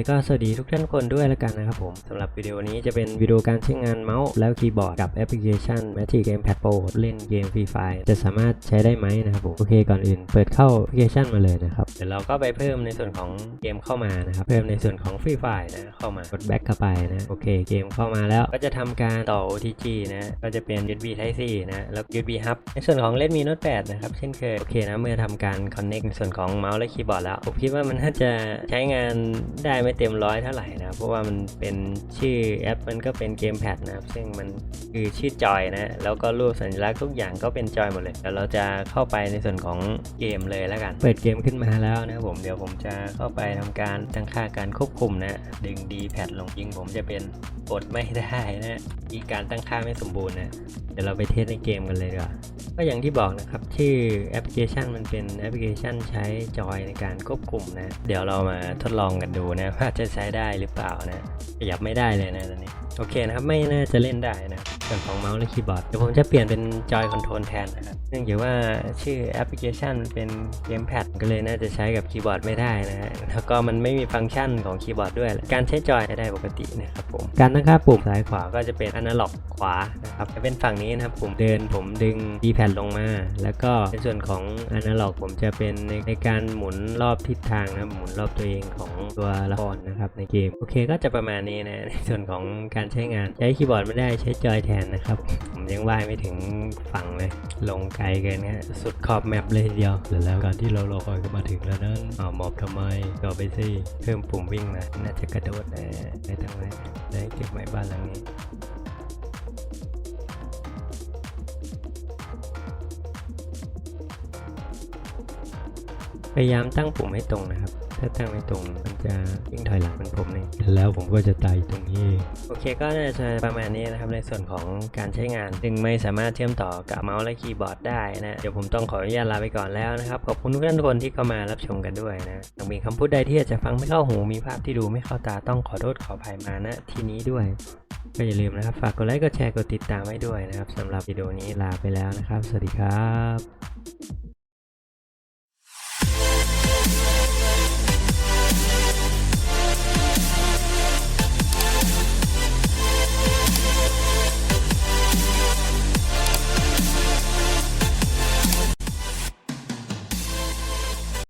คก็สวัสดีทุกท่านคนด้วยแล้วกันนะครับผมสำหรับวิดีโอนี้จะเป็นวิดีโอการใช้งานเมาส์แล้วคีย์บอร์ดกับแอปพลิเคชัน Magic Gamepad Pro เล่นเกม Free Fire จะสามารถใช้ได้ไหมนะครับผมโอเคก่อนอื่นเปิดเข้าแอปพลิเคชันมาเลยนะครับเดี๋ยวเราก็ไปเพิ่มในส่วนของเกมเข้ามานะครับเพิ่มในส่วนของ Free Fire นะเข้ามากด back เข้าไปนะโอเคเกมเข้ามาแล้วก็จะทำการต่อ OTG นะก็จะเป็น USB Type C นะแล้ว USB Hub ในส่วนของ Redmi Note 8นะครับเช่นเคยโอเคนะเมื่อทำการ connect ในส่วนของเมาส์และคีย์บอร์ดแล้วผมคิดว่ามันน่าจะใช้งานได้ไม่เต็มร้อยเท่าไหร่นะเพราะว่ามันเป็นชื่อแอปมันก็เป็นเกมแพดนะครับซึ่งมันคือชื่อจอยนะแล้วก็รูปสัญลักษณ์ทุกอย่างก็เป็นจอยหมดเลยเดี๋ยวเราจะเข้าไปในส่วนของเกมเลยแล้วกัน เปิดเกมขึ้นมาแล้วนะผมเดี๋ยวผมจะเข้าไปทำการตั้งค่าการควบคุมนะดึงดีแพดลงยิงผมจะเป็นกดไม่ได้นะมีการตั้งค่าไม่สมบูรณ์นะเดี๋ยวเราไปเทสในเกมกันเลยดีกว่าก็อย่างที่บอกนะครับชื่อแอปพลิเคชันมันเป็นแอปพลิเคชันใช้จอยในการควบคุมนะ เดี๋ยวเรามาทดลองกันดูนะว่าจะใช้ได้หรือเปล่านะขยับไม่ได้เลยนะตอนนี้โอเคนะครับไม่น่าจะเล่นได้นะส่วนของเมาส์และคีย์บอร์ดเดี๋ยวผมจะเปลี่ยนเป็นจอยคอนโทรลแทนนะครับเนื่องจากว่าชื่อแอปพลิเคชันมันเป็นเกมแพดก็เลยน่าจะใช้กับคีย์บอร์ดไม่ได้นะฮะแล้วก็มันไม่มีฟังก์ชันของคีย์บอร์ดด้วย การใช้จอยได้ปกตินะครับผมการตั้งค่าปุ่มซ้ายขวาก็จะเป็นอนาล็อกขวานะครับจะเป็นฝั่งนี้นะครับผมเดินผมดึง D pad ลงมา แล้วก็ในส่วนของอนาล็อกผมจะเป็นในในการหมุนรอบทิศทางนะครับหมุนรอบตัวเองของตัวละครนะครับในเกมโอเคก็จะประมาณนี้นะในส่วนของการใช้งานใช้คีย์บอร์ดไม่ได้ใช้จอยแทนนะครับผมยังว่ายไม่ถึงฝั่งเลยลงไกลเกินนะสุดขอบแมปเลยทีเดียวแล้วการที่เรารอคอยก็มาถึงแล้วนั้นอ้าหมอบทำไมก็ไปสิเพิ่มปุ่มวิ่งมาน่าจะกระโดดนะได้ทั้งนั้นได้เก็บไว้บ้านหลังนี้ พยายามตั้งปุ่มให้ตรงนะครับ ถ้าตั้งไม่ตรงมันจะยิ่งถอยหลังเป็นผมเองแล้วผมก็จะตายตรงนี้ โอเคก็น่าจะประมาณนี้นะครับในส่วนของการใช้งาน ซึ่งไม่สามารถเชื่อมต่อกับเมาส์และคีย์บอร์ดได้นะ เดี๋ยวผมต้องขออนุญาตลาไปก่อนแล้วนะครับ ขอบคุณทุกท่านทุกคนที่เข้ามารับชมกันด้วยนะหากมีคำพูดใดที่อาจจะฟังไม่เข้าหู มีภาพที่ดูไม่เข้าตาต้องขอโทษขออภัยมาณที่นี้ด้วยก็อย่าลืมนะครับ ฝากกดไลค์ กดแชร์ กดติดตามไว้ด้วยนะครับสำหรับวิดีโอนี้ลาไปแล้วนะครับ สวัสดีครับ